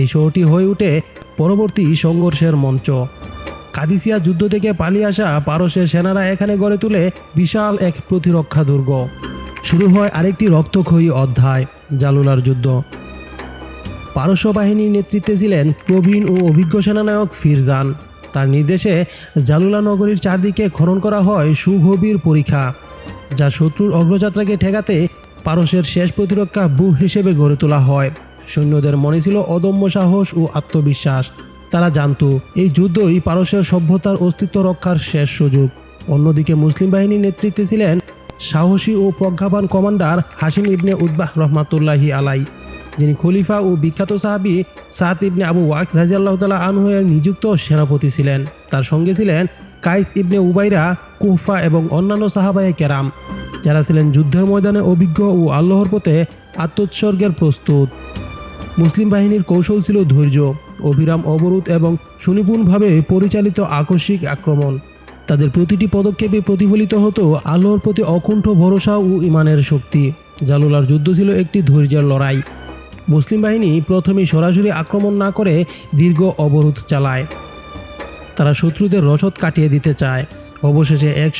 এই শহরটি হয়ে ওঠে পরবর্তী সংঘর্ষের মঞ্চ। কাদিসিয়া যুদ্ধ থেকে পালিয়ে আসা পারস্যের সেনারা এখানে গড়ে তুলে বিশাল এক প্রতিরক্ষা দুর্গ। শুরু হয় আরেকটি রক্তক্ষয়ী অধ্যায়, জালুলার যুদ্ধ। পারস্য বাহিনীর নেতৃত্বে ছিলেন প্রবীণ ও অভিজ্ঞ সেনানায়ক ফিরজান। তার নির্দেশে জালুলা নগরীর চারদিকে খনন করা হয় সুগভীর পরীক্ষা, যা শত্রুর অগ্রযাত্রাকে ঠেকাতে পারস্যের শেষ প্রতিরক্ষা বুহ হিসেবে গড়ে তোলা হয়। সৈন্যদের মনে ছিল অদম্য সাহস ও আত্মবিশ্বাস। তারা জানত, এই যুদ্ধই পারস্যের সভ্যতার অস্তিত্ব রক্ষার শেষ সুযোগ। অন্যদিকে মুসলিম বাহিনীর নেতৃত্বে ছিলেন সাহসী ও প্রজ্ঞাবান কমান্ডার হাসিম ইবনে উদ্বাহ রহমাতুল্লাহি আলাই, যিনি খলিফা ও বিখ্যাত সাহাবি সাত ইবনে আবু ওয়াক রাজিয়াল্লাহ তালা আনহুয়ের নিযুক্ত সেনাপতি ছিলেন। তার সঙ্গে ছিলেন কাইস ইবনে উবাইরা, কুহফা এবং অন্যান্য সাহাবায়ে কেরাম, যারা ছিলেন যুদ্ধের ময়দানে অভিজ্ঞ ও আল্লাহর পথে আত্মোৎসর্গের প্রস্তুত। মুসলিম বাহিনীর কৌশল ছিল ধৈর্য অবিরাম অবরোধ এবং সুনিপুণভাবে পরিচালিত আকস্মিক আক্রমণ। তাদের প্রতিটি পদক্ষেপে প্রতিফলিত হতো আল্লাহর প্রতি অকুণ্ঠ ভরসা ও ইমানের শক্তি। জালুলার যুদ্ধ ছিল একটি ধৈর্যের লড়াই। মুসলিম বাহিনী প্রথমে সরাসরি আক্রমণ না করে দীর্ঘ অবরোধ চালায়। তারা শত্রুদের রসদ কাটিয়ে দিতে চায়। অবশেষে এক